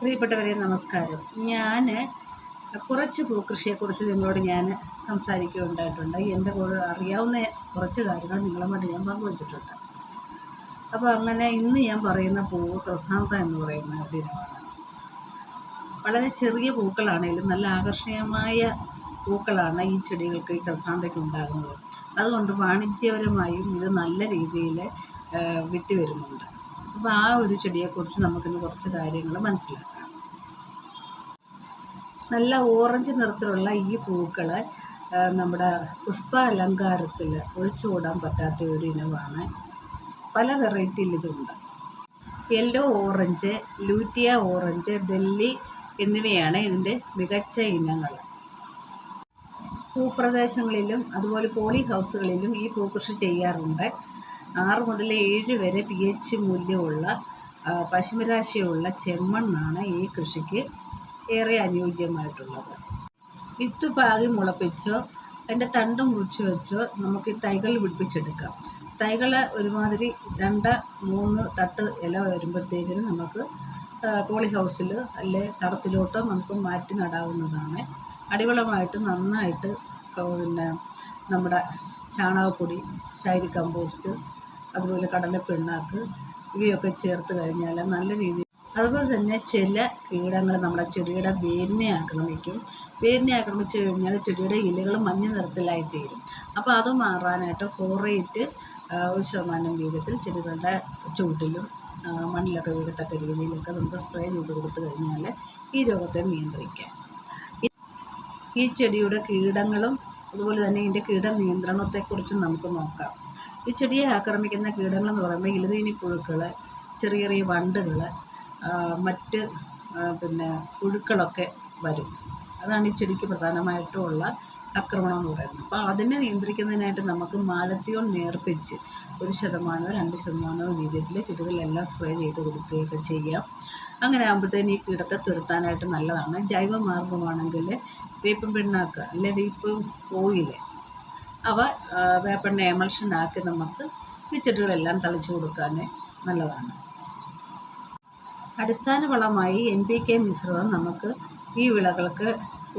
പ്രിയപ്പെട്ടവരെ നമസ്കാരം. ഞാൻ കുറച്ച് പൂക്കൃഷിയെക്കുറിച്ച് നിങ്ങളോട് ഞാൻ സംസാരിക്കുകയുണ്ടായിട്ടുണ്ട്. എന്റെ അറിയാവുന്ന കുറച്ച് കാര്യങ്ങൾ നിങ്ങളുമായിട്ട് ഞാൻ പങ്കുവച്ചിട്ടുണ്ട്. അപ്പോൾ അങ്ങനെ ഇന്ന് ഞാൻ പറയുന്ന പൂവ് ക്രിസാന്ത എന്ന് പറയുന്ന ദിനമാണ്. വളരെ ചെറിയ പൂക്കളാണെങ്കിലും നല്ല ആകർഷണീയമായ പൂക്കളാണ് ഈ ചെടികൾക്ക് ഈ ക്രിസാന്തയ്ക്ക് ഉണ്ടാകുന്നത്. അതുകൊണ്ട് വാണിജ്യപരമായും ഇത് നല്ല രീതിയിൽ വിറ്റ് വരുന്നുണ്ട് അപ്പോൾ ആ ഒരു ചെടിയെക്കുറിച്ച് നമുക്കിന്ന് കുറച്ച് കാര്യങ്ങൾ മനസ്സിലാക്കാം. നല്ല ഓറഞ്ച് നിറത്തിലുള്ള ഈ പൂക്കളെ നമ്മുടെ പുഷ്പ അലങ്കാരത്തിൽ ഒഴിച്ചുകൂടാൻ പറ്റാത്ത ഒരു ഇനമാണ്. പല വെറൈറ്റിയിൽ ഇതുണ്ട്. യെല്ലോ ഓറഞ്ച് ലൂറ്റിയ ഓറഞ്ച് ഡെല്ലി എന്നിവയാണ് ഇതിന്റെ മികച്ച ഇനങ്ങൾ. ഭൂപ്രദേശങ്ങളിലും അതുപോലെ പോളി ഹൗസുകളിലും ഈ പൂക്കൃഷി ചെയ്യാറുണ്ട്. ആറ് മുതൽ ഏഴ് വരെ പി എച്ച് മൂല്യമുള്ള പശുമരാശിയുള്ള ചെമ്മണ്ണാണ് ഈ കൃഷിക്ക് ഏറെ അനുയോജ്യമായിട്ടുള്ളത്. വിത്ത് പാകി മുളപ്പിച്ചോ അതിന്റെ തണ്ട് മുറിച്ച് വെച്ചോ നമുക്ക് തൈകൾ പിടിപ്പിച്ചെടുക്കാം. തൈകൾ ഒരുമാതിരി രണ്ട് മൂന്ന് തട്ട് ഇല വരുമ്പോഴത്തേക്കിന് നമുക്ക് പോളി ഹൗസിൽ അല്ലെ തടത്തിലോട്ടോ നമുക്ക് മാറ്റി നടാവുന്നതാണ്. അടിവളമായിട്ട് നന്നായിട്ട് പിന്നെ നമ്മുടെ ചാണകപ്പൊടി ചൈരി കമ്പോസ്റ്റ് അതുപോലെ കടലപ്പിണ്ണാക്ക് ഇവയൊക്കെ ചേർത്ത് കഴിഞ്ഞാൽ നല്ല രീതിയിൽ അതുപോലെ തന്നെ ചില കീടങ്ങൾ നമ്മുടെ ചെടിയുടെ വേരിനെ ആക്രമിക്കും. വേരിനെ ആക്രമിച്ച് കഴിഞ്ഞാൽ ചെടിയുടെ ഇലകൾ മഞ്ഞ നിറത്തിലായിത്തീരും അപ്പോൾ അത് മാറാനായിട്ട് ഫോറേറ്റ് ഒരു ശതമാനം വീതത്തിൽ ചെടികളുടെ ചൂട്ടിലും മണ്ണിലൊക്കെ വീഴത്തക്ക രീതിയിലൊക്കെ നമുക്ക് സ്പ്രേ ചെയ്ത് കൊടുത്തു കഴിഞ്ഞാൽ ഈ രോഗത്തെ നിയന്ത്രിക്കാം. ഈ ചെടിയുടെ കീടങ്ങളും അതുപോലെ തന്നെ ഇതിന്റെ കീട നിയന്ത്രണത്തെക്കുറിച്ചും നമുക്ക് നോക്കാം. ഈ ചെടിയെ ആക്രമിക്കുന്ന കീടങ്ങളെന്ന് പറയുമ്പോൾ ഇലുതീനി പുഴുക്കൾ ചെറിയ ചെറിയ വണ്ടുകൾ മറ്റ് പിന്നെ പുഴുക്കളൊക്കെ വരും. അതാണ് ഈ ചെടിക്ക് പ്രധാനമായിട്ടുള്ള ആക്രമണം എന്ന് പറയുന്നത്. അപ്പോൾ അതിനെ നിയന്ത്രിക്കുന്നതിനായിട്ട് നമുക്ക് മാലത്തിയോൺ നേർപ്പിച്ച് ഒരു ശതമാനമോ രണ്ട് ശതമാനമോ വീതത്തിൽ ചെടികളെല്ലാം സ്പ്രേ ചെയ്ത് കൊടുക്കുകയൊക്കെ ചെയ്യാം. അങ്ങനെ ആകുമ്പോഴത്തേന് ഈ കീടത്തെ തുരത്താനായിട്ട് നല്ലതാണ്. ജൈവ മാർഗമാണെങ്കിൽ വേപ്പൻ പിണ്ണാക്ക് അല്ലെങ്കിൽ വേപ്പ് ഓയിൽ അവ വേപ്പെണ്ണ എമൽഷനാക്കി നമുക്ക് ഈ തളിച്ചു കൊടുക്കാൻ നല്ലതാണ്. അടിസ്ഥാന വളമായി എൻ പി കെ മിശ്രിതം നമുക്ക് ഈ വിളകൾക്ക്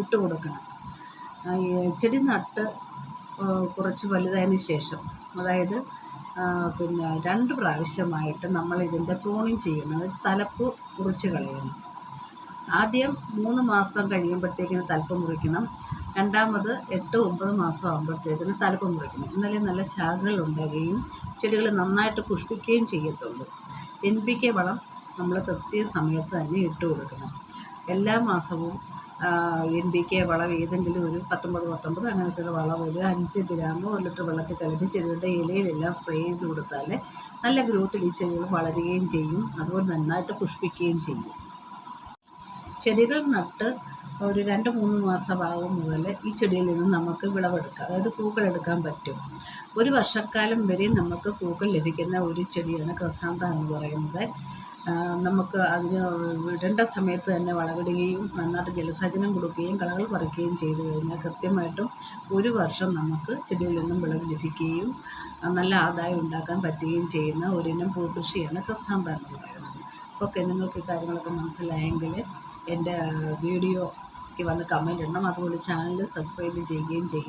ഇട്ട് കൊടുക്കണം. ചെടി നട്ട് കുറച്ച് വലുതായതിന് ശേഷം അതായത് പിന്നെ രണ്ട് പ്രാവശ്യമായിട്ട് നമ്മൾ ഇതിന്റെ പ്രൂണിങ് ചെയ്യുന്നത് തലപ്പ് മുറിച്ച് കളയണം. ആദ്യം മൂന്ന് മാസം കഴിയുമ്പോഴത്തേക്കിന് തലപ്പ് മുറിക്കണം. രണ്ടാമത് എട്ട് ഒമ്പത് മാസം ആകുമ്പോഴത്തേക്കിന് തലപ്പം മുറിക്കണം എന്നാലേ നല്ല ശാഖകൾ ഉണ്ടാകുകയും ചെടികൾ നന്നായിട്ട് പുഷ്പിക്കുകയും ചെയ്യത്തുള്ളൂ എൻ പി കെ വളം നമ്മൾ കൃത്യ സമയത്ത് തന്നെ ഇട്ട് കൊടുക്കണം. എല്ലാ മാസവും എൻ പി കെ വളം ഏതെങ്കിലും ഒരു പത്തൊമ്പത് പത്തൊമ്പത് അങ്ങനത്തെ ഒരു വളം ഒരു അഞ്ച് ഗ്രാമോ ഒരു ലിറ്റർ വെള്ളത്തിൽ കലക്കി ചെടികളുടെ ഇലയിലെല്ലാം സ്പ്രേ ചെയ്ത് കൊടുത്താൽ നല്ല ഗ്രോത്തിൽ ഈ ചെടികൾ വളരുകയും ചെയ്യും. അതുപോലെ നന്നായിട്ട് പുഷ്പിക്കുകയും ചെയ്യും. ചെടികൾ നട്ട് ഒരു രണ്ട് മൂന്ന് മാസമാകും മുതൽ ഈ ചെടിയിൽ നിന്ന് നമുക്ക് വിളവെടുക്കാം. അതായത് പൂക്കൾ എടുക്കാൻ പറ്റും. ഒരു വർഷക്കാലം വരെ നമുക്ക് പൂക്കൾ ലഭിക്കുന്ന ഒരു ചെടിയാണ് ക്രസാന്ത എന്ന് പറയുന്നത്. നമുക്ക് അതിന് വിടേണ്ട സമയത്ത് തന്നെ വളവിടുകയും നന്നായിട്ട് ജലസേചനം കൊടുക്കുകയും കളകൾ പറിക്കുകയും ചെയ്തു കഴിഞ്ഞാൽ കൃത്യമായിട്ടും ഒരു വർഷം നമുക്ക് ചെടിയിൽ നിന്നും വിളവ് ലഭിക്കുകയും നല്ല ആദായം ഉണ്ടാക്കാൻ പറ്റുകയും ചെയ്യുന്ന ഒരിനം പൂക്കൃഷിയാണ് ക്രസാന്ത എന്ന് പറയുന്നത്. ഓക്കെ നിങ്ങൾക്ക് കാര്യങ്ങളൊക്കെ മനസ്സിലായെങ്കിൽ എന്റെ വീഡിയോയ്ക്ക് വന്ന് കമന്റ് ഇടണം. അതുപോലെ ചാനൽ സബ്സ്ക്രൈബ് ചെയ്യുകയും ചെയ്യും.